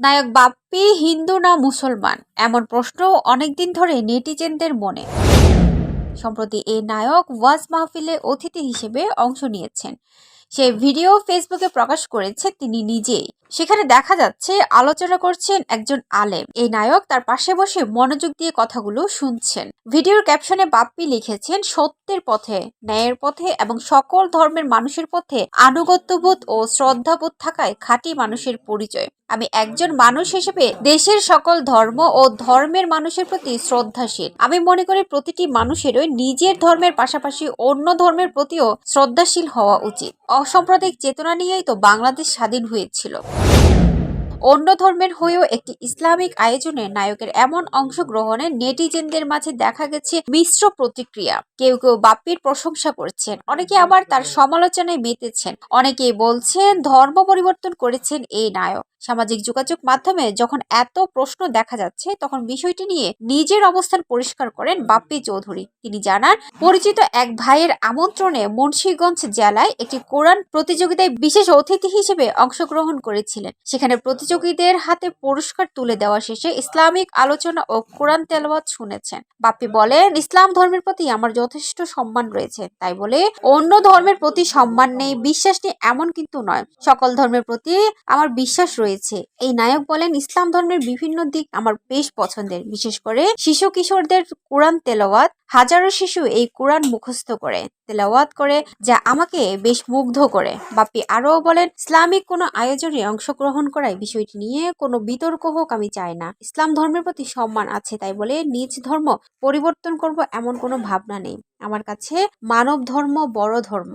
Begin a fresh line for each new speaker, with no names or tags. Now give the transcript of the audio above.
নায়ক বাপ্পি হিন্দু না মুসলমান? এমন প্রশ্ন অনেকদিন ধরে নেটিজেনদের মনে। সম্প্রতি এই নায়ক ওয়াজ মাহফিলে অতিথি হিসেবে অংশ নিয়েছেন। সেই ভিডিও ফেসবুকে প্রকাশ করেছে তিনি নিজেই। সেখানে দেখা যাচ্ছে, আলোচনা করছেন একজন আলেম। এই নায়ক তার পাশে বসে মনোযোগ দিয়ে কথাগুলো শুনছেন। ভিডিওর ক্যাপশনে বাপ্পি লিখেছেন, সত্যের পথে, ন্যায়ের পথে এবং সকল ধর্মের মানুষের পথে আনুগত্যবোধ ও শ্রদ্ধাবোধ থাকায় খাঁটি মানুষের পরিচয়। আমি একজন মানুষ হিসেবে দেশের সকল ধর্ম ও ধর্মের মানুষের প্রতি শ্রদ্ধাশীল। আমি মনে করি প্রতিটি মানুষেরই নিজের ধর্মের পাশাপাশি অন্য ধর্মের প্রতিও শ্রদ্ধাশীল হওয়া উচিত। অসাম্প্রদায়িক চেতনা নিয়েই তো বাংলাদেশ স্বাধীন হয়েছিল। অন্য ধর্মের হয়েও একটি ইসলামিক আয়োজনে নায়কের এমন অংশগ্রহণে নেটিজেনদের মাঝে দেখা গেছে মিশ্র প্রতিক্রিয়া। কেউ কেউ বাপ্পির প্রশংসা করছেন, অনেকে আবার তার সমালোচনায় মেতেছেন, অনেকেই বলছেন ধর্ম পরিবর্তন করেছেন এই নায়ক। সামাজিক যোগাযোগ মাধ্যমে যখন এত প্রশ্ন দেখা যাচ্ছে, তখন বিষয়টি নিয়ে নিজের অবস্থান পরিষ্কার করেন বাপ্পি চৌধুরী। তিনি জানান, পরিচিত এক ভাইয়ের আমন্ত্রণে মুন্সীগঞ্জ জেলায় একটি কোরআন প্রতিযোগিতায় বিশেষ অতিথি হিসেবে অংশগ্রহণ করেছিলেন। সেখানে প্রতিযোগীদের হাতে পুরস্কার তুলে দেওয়া শেষে ইসলামিক আলোচনা ও কোরআন তেলাওয়াত শুনেছেন। বাপ্পি বলেন, ইসলাম ধর্মের প্রতি আমার যথেষ্ট সম্মান রয়েছে। তাই বলে, অন্য ধর্মের প্রতি সম্মান নেই, বিশ্বাস নেই এমন কিন্তু নয়। সকল ধর্মের প্রতি আমার বিশ্বাস রয়েছে। এই নায়ক বলেন, ইসলাম ধর্মের বিভিন্ন দিক আমার বেশ পছন্দের। বিশেষ করে শিশু কিশোরদের কোরআন তেলাওয়াত, হাজারো শিশু এই কোরআন মুখস্থ করে, তেলাওয়াত করে, যা আমাকে বেশ মুগ্ধ করে। বাপ্পি আরও বলেন, ইসলামিক কোনো আয়োজনে অংশগ্রহণ করায় বিষয়টি নিয়ে কোনো বিতর্ক হোক, আমি চাই না। ইসলাম ধর্মের প্রতি সম্মান আছে তাই বলে নিজ ধর্ম পরিবর্তন করব এমন কোনো ভাবনা নেই। আমার কাছে মানব ধর্ম বড় ধর্ম।